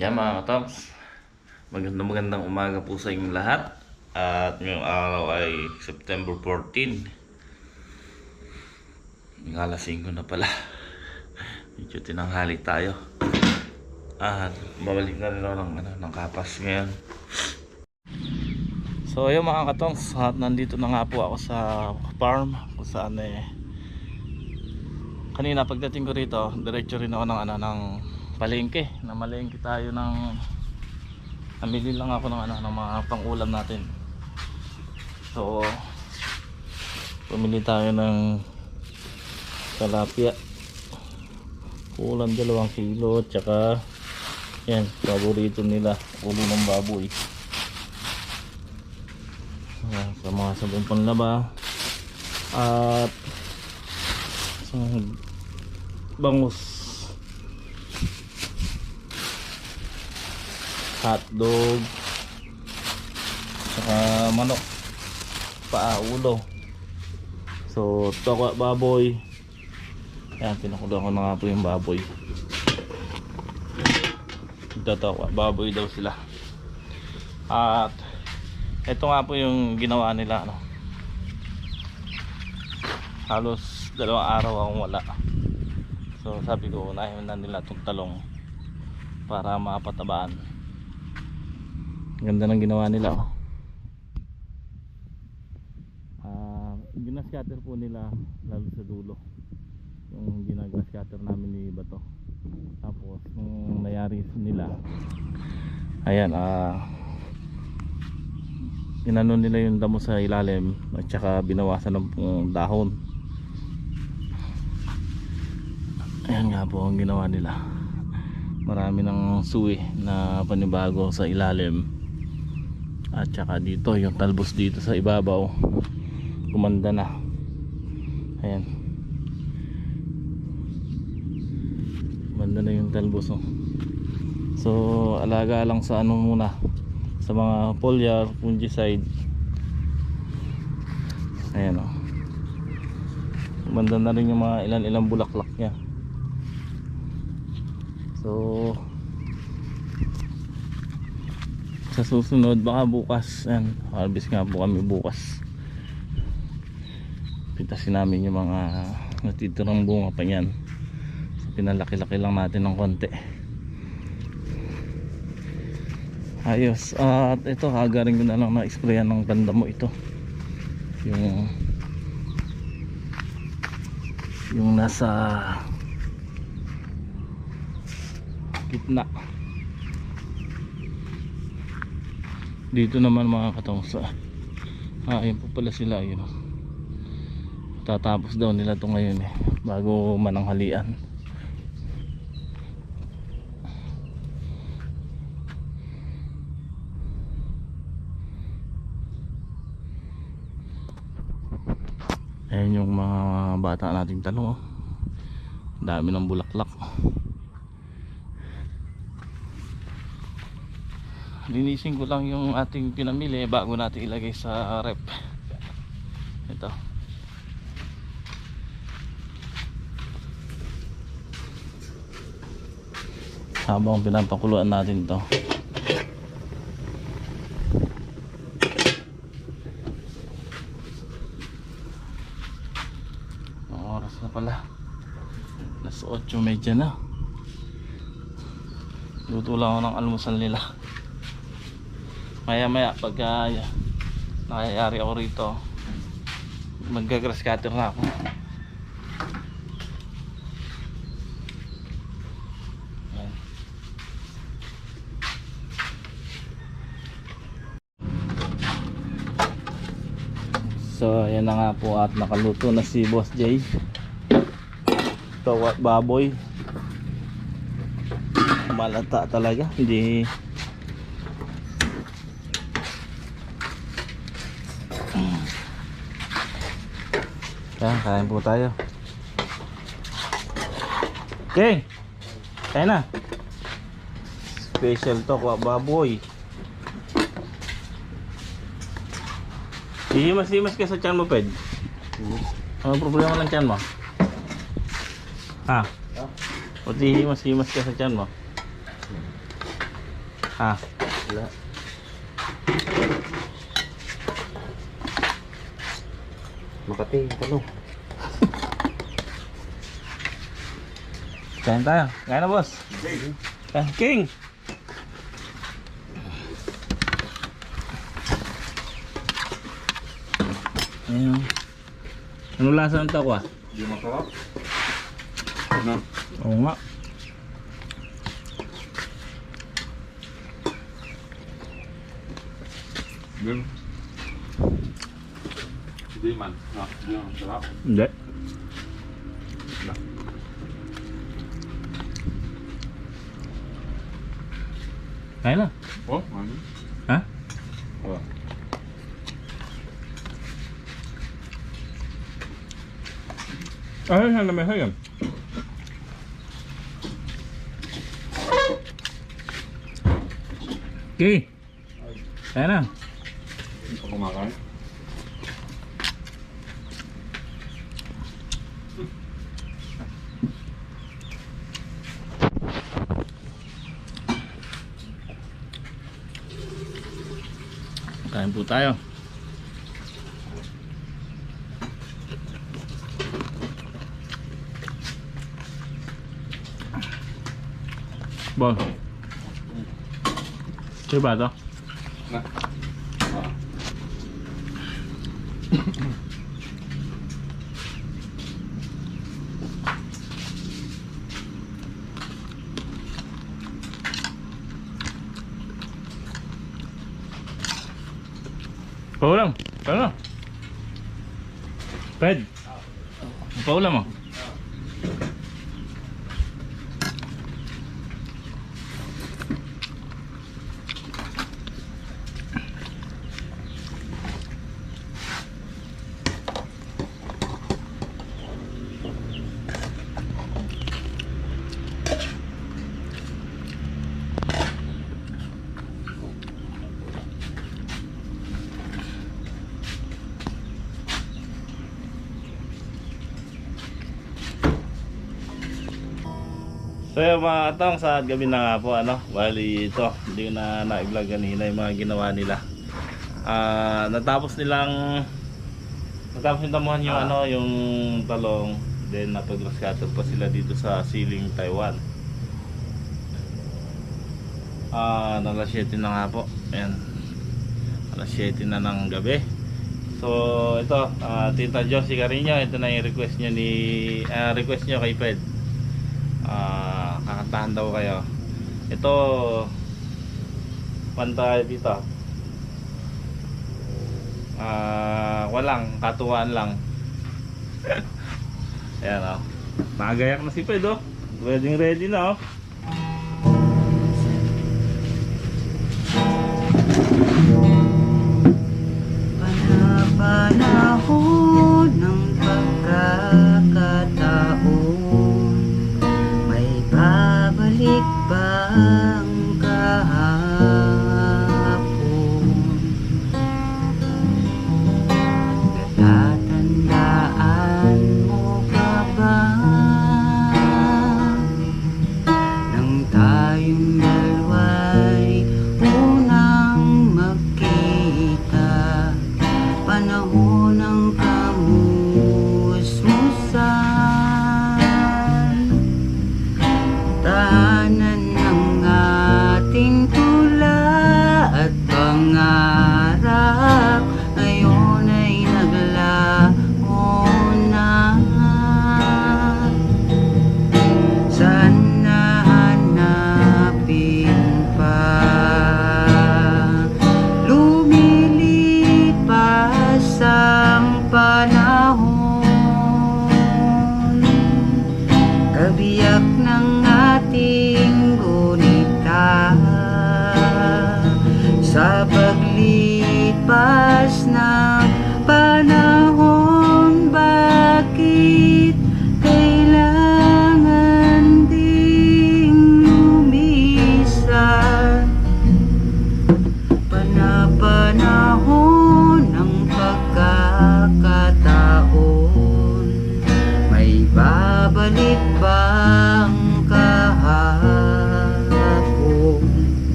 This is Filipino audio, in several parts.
Yan mga katoks, magandang magandang umaga po sa inyong lahat. At ngayong araw ay September 14. Ng alas 5 na pala. Medyo tinanghali tayo. At babalik na rin ako ng, ano, ng kapas ngayon. So ayun mga katongs, at nandito na nga po ako sa farm kung saan eh kanina pagdating ko rito, diretso rin ako ng ano ng palengke. Na malengke tayo ng namili lang ako ng ano ng mga pangulam natin. So pumili tayo ng talapia. Ulam dalawang kilo tsaka yan, paborito nila, ulo ng baboy. Ayan, sa mga sabong panlaba at bangus hotdog saka manok paa ulo so tokwa baboy yan pinakulo ko na nga po yung baboy ito tokwa baboy daw sila at ito nga po yung ginawa nila ano. Halos dalawang araw akong wala. So sabi ko unahin na nila itong talong para mapatabaan. Ganda ng ginawa nila oh. Ah, ginascatter po nila lalo sa dulo. Yung ginagaskatter namin ni Bato. Tapos nung nayari nila ayan ah inano nila yung damo sa ilalim at saka binawasan ng dahon ayan nga po ang ginawa nila marami ng suwi na panibago sa ilalim at saka dito yung talbos dito sa ibabaw kumanda na. Ayan. Kumanda na yung talbos oh. so alaga lang sa ano muna. Sa mga foliar, fungicide. Ayan o umanda na rin yung mga ilan ilang bulaklak nya so sa susunod baka bukas. Ayan, harvest nga po kami bukas. Pitasin namin yung mga natitirang bunga pa yan so, pinalaki-laki lang natin ng konti. Ayos. At ito hagarin ko na lang na sprayan ng banda mo ito. Yung yung nasa gitna dito naman mga katongsa ah ayun po pala sila yun tatapos daw nila to ngayon eh bago mananghalian Ayan yung mga bata nating talong oh. Dami ng bulaklak. Linisin ko lang yung ating pinamili bago natin ilagay sa rep. Ito. Habang pinapakuluan natin to. Ang oras na pala. Alas 8.30 na. Luto lang ako ng almusal nila. Maya maya pagka uh, nakayari ako rito, maggagrass na ako. So ayan na nga po at nakaluto na si Boss Jay. Tawat baboy. Malata talaga. Hindi Yan, kain po tayo Okay Kain na Special to kwa baboy Hihimas-himas ka sa tiyan mo, Ped. Ano problema ng tiyan mo? Ha? O hihimas-himas ka sa tiyan mo? Ha? Wala. Makati, tanong. Kain tayo. Kain na, boss. Kain. King! Ayun. Ano lasa ng takwa? Di masarap. Ano? Oo nga. Yun. Hindi man. Ah, hindi man masarap. Hindi. Kain na. Oh, ano? Ha? Oh. Ay, saan na may hayam? Okay. Kaya na. Hindi Kain po tayo. Bon. Sino ba to? Na. Paulam. Ano? Ped. Paulam mo. So yung mga katong sa gabi na nga po ano, bali ito, hindi na na-vlog kanina yung mga ginawa nila. Ah, natapos nilang natapos tamuhan yung ano, yung talong, then napag-rescatter pa sila dito sa Siling, Taiwan. Ah, uh, alas 7 na nga po. Ayan. Alas 7 na ng gabi. So, ito, ah, Tita Josie Carino, ito na yung request niyo ni ah, request niyo kay Ped ah kakantahan daw kayo. Ito pantay dito. Ah walang katuwaan lang. Ayan o nakagayak na si Ped oh. Ready ready na oh. Panahon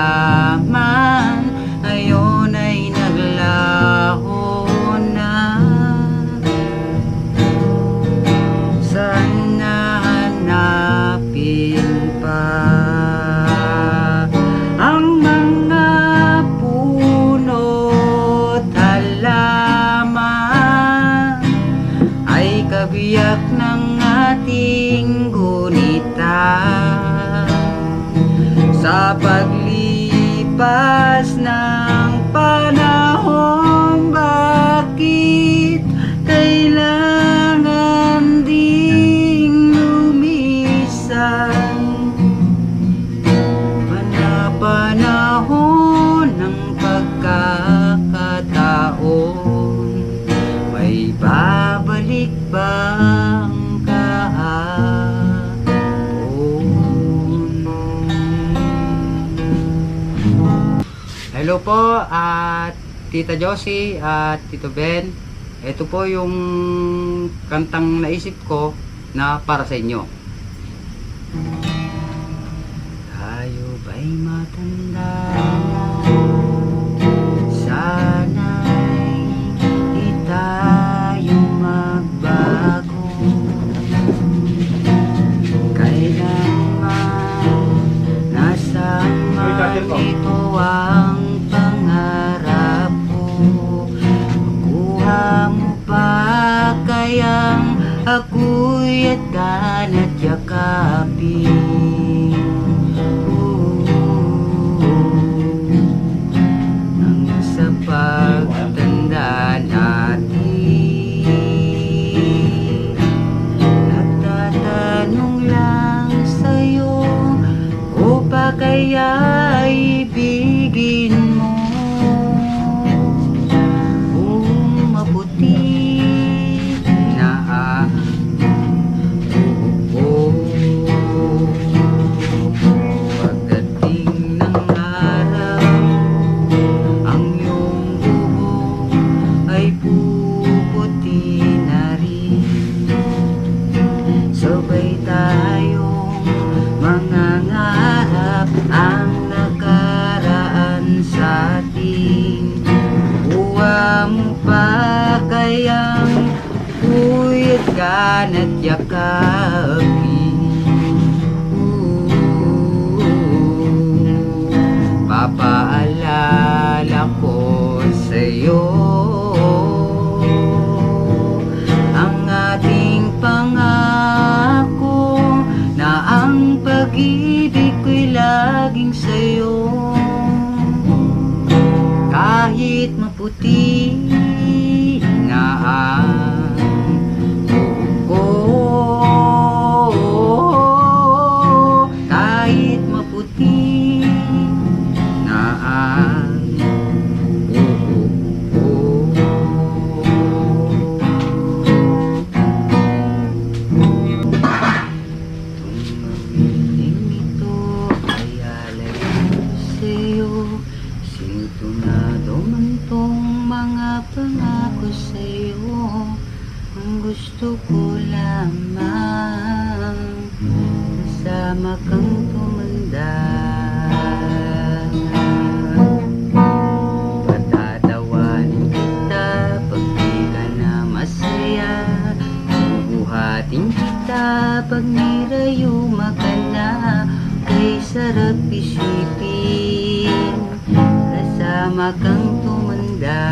laman Ngayon ay naglaho na. Sana hanapin pa Ang mga puno talaman Ay kabiyak ng ating gunita Sa pag ng Po at Tita Josie at Tito Ben Ito po yung kantang naisip ko na para sa inyo. Tayo ba'y matanda อยากา kita pag nirayuma ka sarap isipin. Kasama kang tumanda.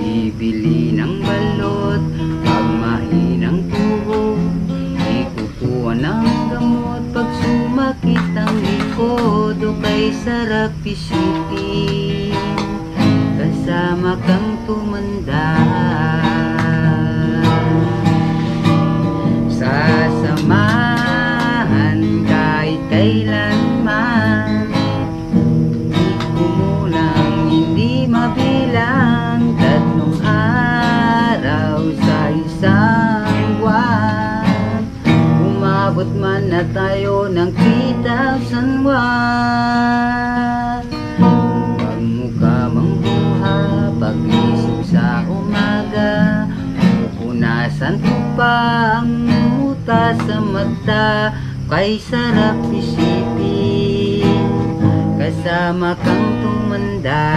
Ibibili ng balot Pag mahinang tuhod Ikukuha ng gamot Pag sumakit ang likod O kay sarap isipin. Kasama kang pa ang muta sa mata Kay sarap isipin Kasama kang tumanda.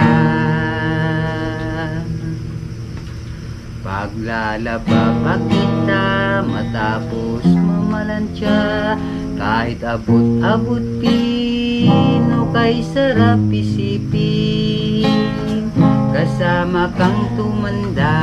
Paglalaba pa kita Matapos mamalansya Kahit abot-abutin O kay sarap isipin Kasama kang tumanda